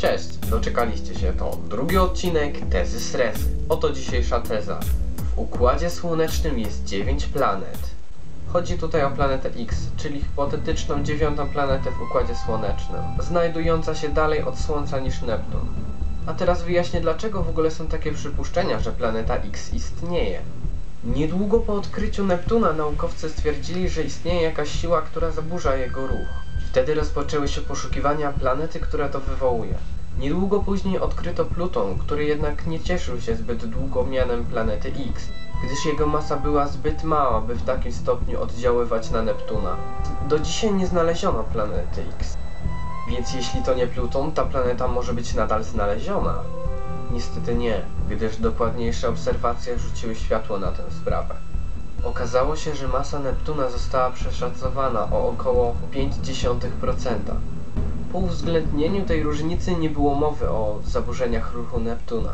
Cześć, doczekaliście się, to drugi odcinek Tezy Srezy. Oto dzisiejsza teza. W Układzie Słonecznym jest 9 planet. Chodzi tutaj o planetę X, czyli hipotetyczną dziewiątą planetę w Układzie Słonecznym, znajdująca się dalej od Słońca niż Neptun. A teraz wyjaśnię dlaczego w ogóle są takie przypuszczenia, że planeta X istnieje. Niedługo po odkryciu Neptuna naukowcy stwierdzili, że istnieje jakaś siła, która zaburza jego ruch. Wtedy rozpoczęły się poszukiwania planety, która to wywołuje. Niedługo później odkryto Pluton, który jednak nie cieszył się zbyt długo mianem planety X, gdyż jego masa była zbyt mała, by w takim stopniu oddziaływać na Neptuna. Do dzisiaj nie znaleziono planety X. Więc jeśli to nie Pluton, ta planeta może być nadal znaleziona. Niestety nie, gdyż dokładniejsze obserwacje rzuciły światło na tę sprawę. Okazało się, że masa Neptuna została przeszacowana o około 0,5%. Po uwzględnieniu tej różnicy nie było mowy o zaburzeniach ruchu Neptuna.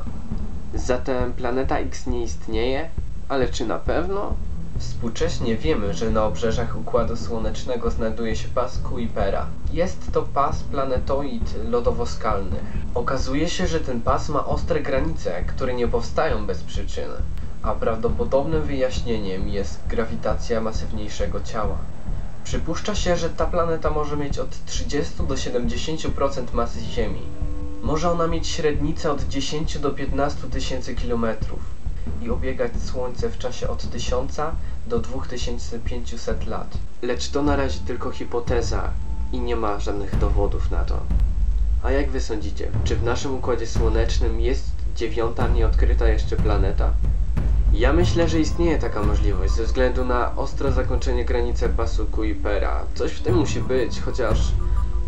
Zatem planeta X nie istnieje? Ale czy na pewno? Współcześnie wiemy, że na obrzeżach Układu Słonecznego znajduje się pas Kuipera. Jest to pas planetoid lodowo-skalnych. Okazuje się, że ten pas ma ostre granice, które nie powstają bez przyczyny, a prawdopodobnym wyjaśnieniem jest grawitacja masywniejszego ciała. Przypuszcza się, że ta planeta może mieć od 30 do 70% masy Ziemi. Może ona mieć średnicę od 10 do 15 tysięcy kilometrów i obiegać Słońce w czasie od 1000 do 2500 lat. Lecz to na razie tylko hipoteza i nie ma żadnych dowodów na to. A jak wy sądzicie, czy w naszym Układzie Słonecznym jest dziewiąta nieodkryta jeszcze planeta? Ja myślę, że istnieje taka możliwość ze względu na ostro zakończenie granicy pasu Kuipera. Coś w tym musi być, chociaż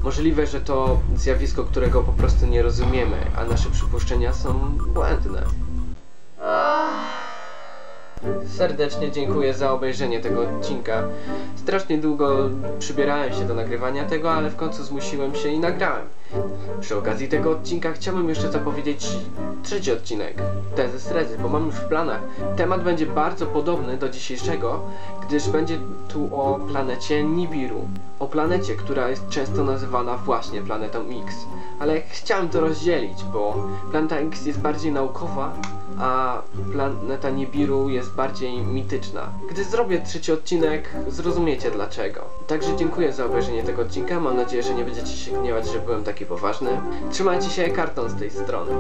możliwe, że to zjawisko, którego po prostu nie rozumiemy, a nasze przypuszczenia są błędne. Serdecznie dziękuję za obejrzenie tego odcinka. Strasznie długo przybierałem się do nagrywania tego, ale w końcu zmusiłem się i nagrałem. Przy okazji tego odcinka chciałbym jeszcze zapowiedzieć trzeci odcinek Tezy Srezy, bo mam już w planach. Temat będzie bardzo podobny do dzisiejszego, gdyż będzie tu o planecie Nibiru. O planecie, która jest często nazywana właśnie planetą X. Ale chciałem to rozdzielić, bo planeta X jest bardziej naukowa, a planeta Nibiru jest bardziej mityczna. Gdy zrobię trzeci odcinek, zrozumiecie dlaczego. Także dziękuję za obejrzenie tego odcinka. Mam nadzieję, że nie będziecie się gniewać, że byłem taki poważny. Trzymajcie się karton z tej strony.